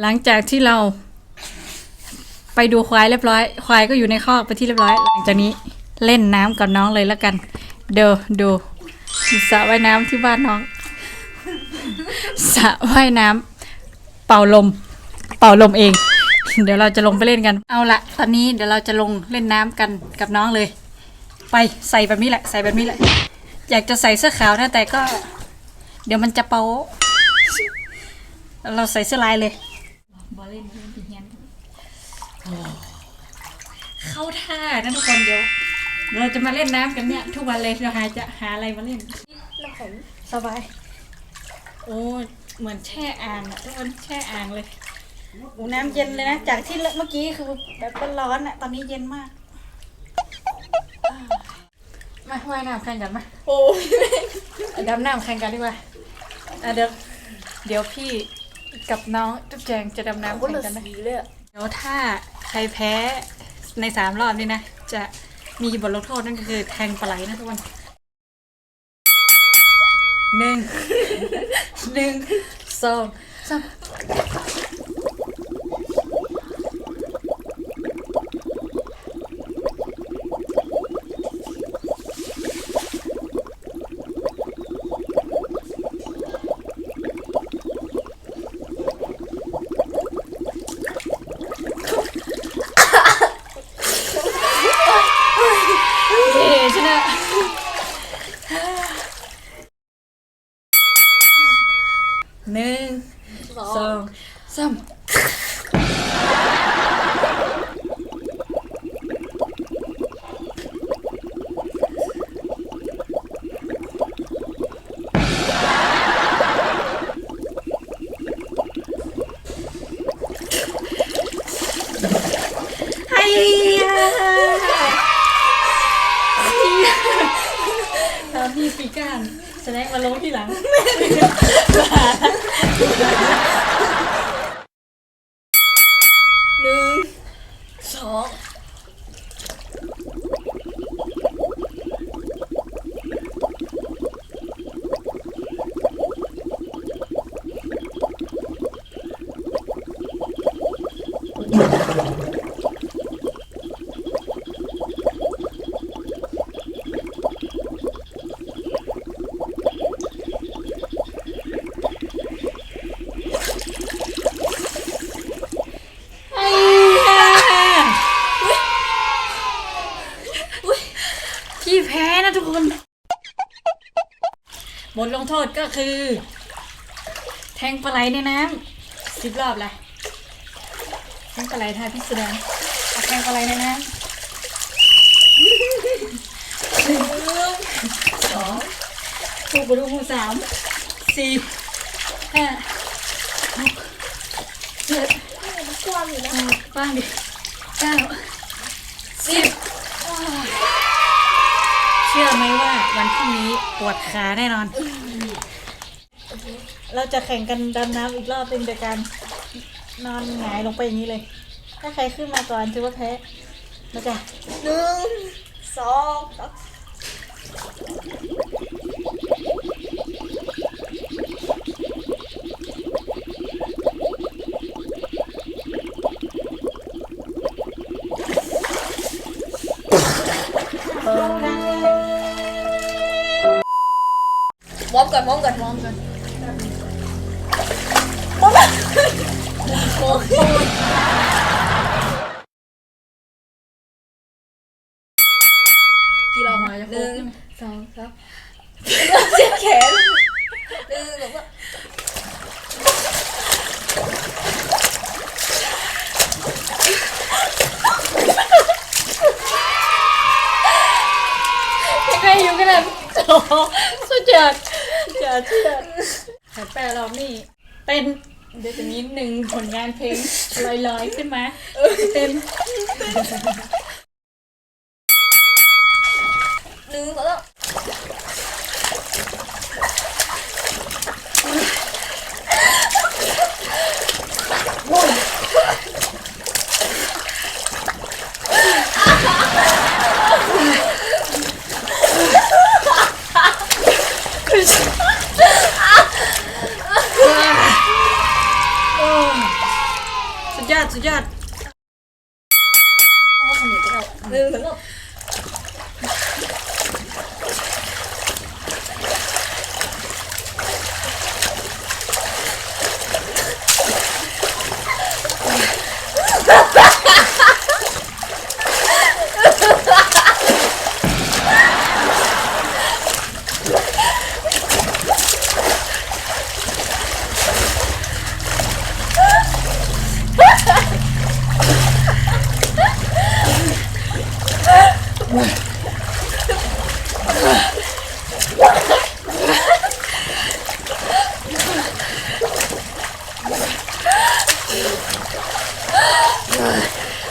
หลังจากที่เรา ไปดูควายเรียบร้อย ควายก็อยู่ในคอกไปที่เรียบร้อย หลังจากนี้เล่นน้ำกับน้องเลยแล้วกัน เดี๋ยวดูสระว่ายน้ำที่บ้านน้องสระว่ายน้ำเป่าลม เป่าลมเอง เดี๋ยวเราจะลงไปเล่นกัน เอาละตอนนี้เดี๋ยวเราจะลงเล่นน้ำกันกับน้องเลย ไปใส่แบบนี้แหละ ใส่แบบนี้แหละ อยากจะใส่เสื้อขาวนะแต่ก็ เดี๋ยวมันจะเป่าเราใส่เสื้อลายเลย เล่นบอลเล่นปีเฮียนเข้าท่านะทุกคนเดี๋ยวเราจะมาเล่นน้ำกันเนี่ย ทุกวันเลยเราหาจะหาอะไรมาเล่นน้ำแข็งสบาย โอ้เหมือนแช่อ่างอะทุกคนแช่อ่างเลยโอ้น้ำเย็นเลยนะ จากที่เมื่อกี้คือแบบร้อนๆอะตอนนี้เย็นมาก มาว่ายน้ำแข่งกันมาโอ้ยดำน้ำแข่งกันดีกว่าอะเดี๋ยวเดี๋ยวพี่ กับน้องจุ๊บแจงจะดำน้ำคนแข่งละกันนะสีเลยอะเดี๋ยวถ้าใครแพ้ในสามรอบนี้นะ จะมีบทลงโทษนั่นก็คือแทงปลาไหลนะทุกคนหนึ่งหนึ่งสองสามเย้ชนะหนึ่ง สอ สอง งสามไอ้ยาต อีกานแสดงมาลงที่หลังหนึ่งสอง ไอ้ยาพี่แพ้นะทุกคน บทลง โทษก็คือ แทงปลาไหลในน้ำสิบรอบเลยแทงปลาไหลทายพิสดารเอาแทงปลาไหลในน้ำหนึ่งสองถูกบดูหูสามสี่ห้าหกเจ็ดกว้างอยู่นะบ้างดิเก้าสิบ เชื่อไหมว่าวันพรุ่งนี้ปวดขาแน่นอน เราจะแข่งกันดำน้ำอีกรอบเป็นโดยการนอนหงายลงไปอย่างนี้เลย ถ้าใครขึ้นมาก่อนถือว่าแพ้มาจะหนึ่งสองสาม วอร์มก่อนวอร์มก่อนวอร์มก่อนโอ้โหกี่รอบมาจะหนึ่งสองสามเจ็บแขนหนึ่งสองสามยังไงอยู่กันนะโอ้โหสุดยอด อย่าเชื่อแต่แปลรอบนี้เต้นเดี๋ยวจะมีหนึ่งผลงานเพลงลอยๆขึ้นมาเต้น สุดยอดพ่อคนนี้ก็ได้หนึ่งสองสาม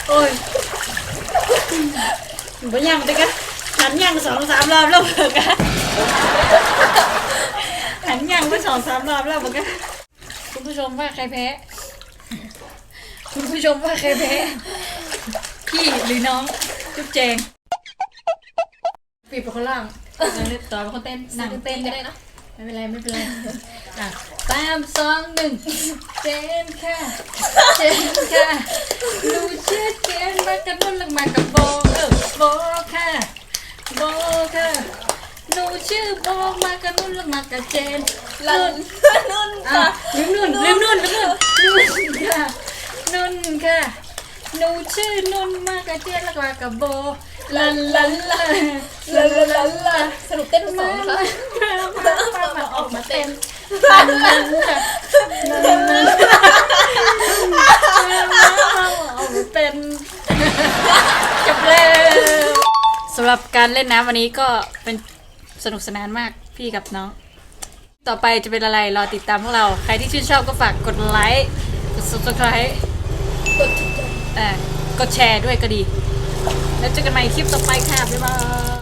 โอ้ยบ่ย่างไปกันหันย่างสองสามรอบแล้วเหมือนกันหันย่างไปสองสามรอบแล้วเหมือนกันคุณผู้ชมว่าใครแพ้ คุณผู้ชมว่าใครแพ้ พี่หรือน้องจุ๊บเจงปีบเป็นคนล่างนั่งเล่นต่อเป็นคนเต้นนั่งเต้เต้นนก็ได้ได้นะไม่เป็นไรไม่เป็นไร อะสามสองหนึ่งเจนค่ะ เจนค่ะหนูชื่อเจนมากันนุ่นลังมากับโบเออโบค่ะโบค่ะหนูชื่อโบมากันนุ่นลังมากับเจนลันุ่นนนุ่นอะค่ะลืมนุ่นลืมนุ่นลืมนุ่นนุ่นค่ะนุ่นค่ะหนูชื่อนุ่นมากับเจนแล้วก็มากับโบลันลันลันลาลาลาลาสรุปเต้นทั้งสองค่ะ เต้นลันลันค่ะลันลันมาออกมาเต้นจบแล้วสำหรับการเล่นน้ำวันนี้ก็เป็นสนุกสนานมากพี่กับน้อง ต่อไปจะเป็นอะไรรอติดตามพวกเรา ใครที่ชื่นชอบก็ฝากกดไลค์กด subscribe กดอ่อกดแชร์ด้วยก็ดี แล้วเจอกันใหม่คลิปต่อไปค่ะ บ๊ายบาย